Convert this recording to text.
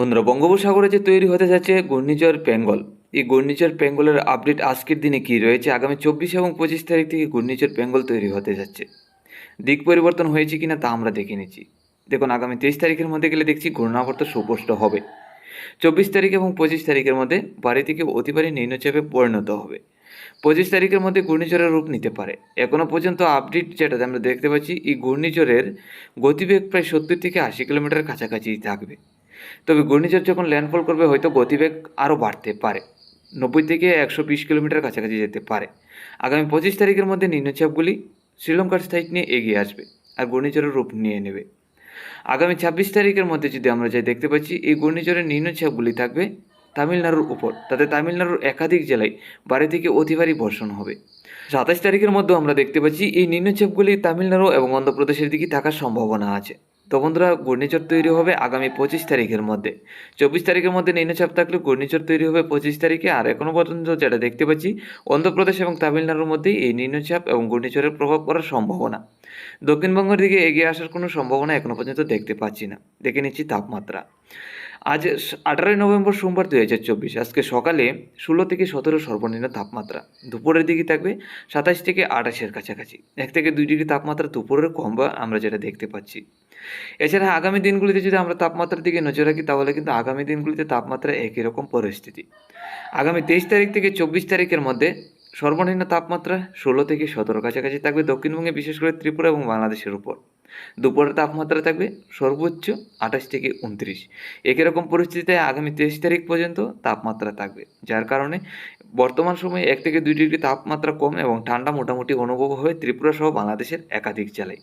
বন্ধুরা, বঙ্গোপসাগরে যে তৈরি হতে যাচ্ছে ঘূর্ণিঝড় বেঙ্গল, এই ঘূর্ণিঝড় বেঙ্গলের আপডেট আজকের দিনে কি রয়েছে? আগামী চব্বিশ এবং পঁচিশ তারিখ থেকে ঘূর্ণিঝড় বেঙ্গল তৈরি হতে যাচ্ছে। দিক পরিবর্তন হয়েছে কিনা তা আমরা দেখে নিচ্ছি। দেখুন, আগামী তেইশ তারিখের মধ্যে গেলে দেখছি ঘূর্ণাবর্ত সুস্পষ্ট হবে। চব্বিশ তারিখ এবং পঁচিশ তারিখের মধ্যে বাড়ি থেকে অতি ভারী নিম্নচাপে পরিণত হবে। পঁচিশ তারিখের মধ্যে ঘূর্ণিঝড়ের রূপ নিতে পারে। এখনও পর্যন্ত আপডেট যেটা আমরা দেখতে পাচ্ছি, এই ঘূর্ণিঝড়ের গতিবেগ প্রায় সত্তর থেকে আশি কিলোমিটার কাছাকাছি থাকবে। তবে ঘূর্ণিঝড় যখন ল্যান্ডফল করবে, হয়তো গতিবেগ আরও বাড়তে পারে। নব্বই থেকে একশো বিশ কিলোমিটার কাছাকাছি যেতে পারে। আগামী পঁচিশ তারিখের মধ্যে নিম্নচাপগুলি শ্রীলঙ্কার সাইড নিয়ে এগিয়ে আসবে আর ঘূর্ণিঝড়ের রূপ নিয়ে নেবে। আগামী ছাব্বিশ তারিখের মধ্যে যদি আমরা যাই দেখতে পাচ্ছি, এই ঘূর্ণিঝড়ের নিম্নচাপগুলি থাকবে তামিলনাড়ুর উপর। তাতে তামিলনাড়ুর একাধিক জেলায় বাড়ি থেকে অতি ভারী বর্ষণ হবে। সাতাশ তারিখের মধ্যেও আমরা দেখতে পাচ্ছি, এই নিম্নচাপগুলি তামিলনাড়ু এবং অন্ধ্রপ্রদেশের দিকে থাকার সম্ভাবনা আছে। তো বন্ধুরা, ঘূর্ণিঝড় তৈরি হবে আগামী পঁচিশ তারিখের মধ্যে। চব্বিশ তারিখের মধ্যে নিম্নচাপ থাকলে ঘূর্ণিঝড় তৈরি হবে পঁচিশ তারিখে। আর এখনও পর্যন্ত যেটা দেখতে পাচ্ছি, অন্ধ্রপ্রদেশ এবং তামিলনাড়ুর মধ্যেই এই নিম্নচাপ এবং ঘূর্ণিঝড়ের প্রভাব পড়ার সম্ভাবনা। দক্ষিণবঙ্গের দিকে এগিয়ে আসার কোনো সম্ভাবনা এখনও পর্যন্ত দেখতে পাচ্ছি না। দেখে নিচ্ছি তাপমাত্রা। আজ আঠারোই নভেম্বর সোমবার দুই হাজার চব্বিশ, আজকে সকালে ষোলো থেকে সতেরো সর্বনিম্ন তাপমাত্রা। দুপুরের দিকে থাকবে সাতাশ থেকে আঠাশের কাছাকাছি। এক থেকে দুই ডিগ্রি তাপমাত্রা দুপুরের কম বা আমরা যেটা দেখতে পাচ্ছি। এছাড়া আগামী দিনগুলিতে যদি আমরা তাপমাত্রার দিকে নজর রাখি, তাহলে কিন্তু আগামী দিনগুলিতে তাপমাত্রা একই রকম পরিস্থিতি। আগামী তেইশ তারিখ থেকে চব্বিশ তারিখের মধ্যে সর্বনিম্ন তাপমাত্রা ষোলো থেকে সতেরো কাছাকাছি থাকবে দক্ষিণবঙ্গে, বিশেষ করে ত্রিপুরা এবং বাংলাদেশের উপর। দুপুরের তাপমাত্রা থাকবে সর্বোচ্চ আঠাশ থেকে উনত্রিশ। একই রকম পরিস্থিতিতে আগামী তেইশ তারিখ পর্যন্ত তাপমাত্রা থাকবে, যার কারণে বর্তমান সময়ে এক থেকে দুই ডিগ্রি তাপমাত্রা কম এবং ঠান্ডা মোটামুটি অনুভব হবে ত্রিপুরা সহ বাংলাদেশের একাধিক জেলায়।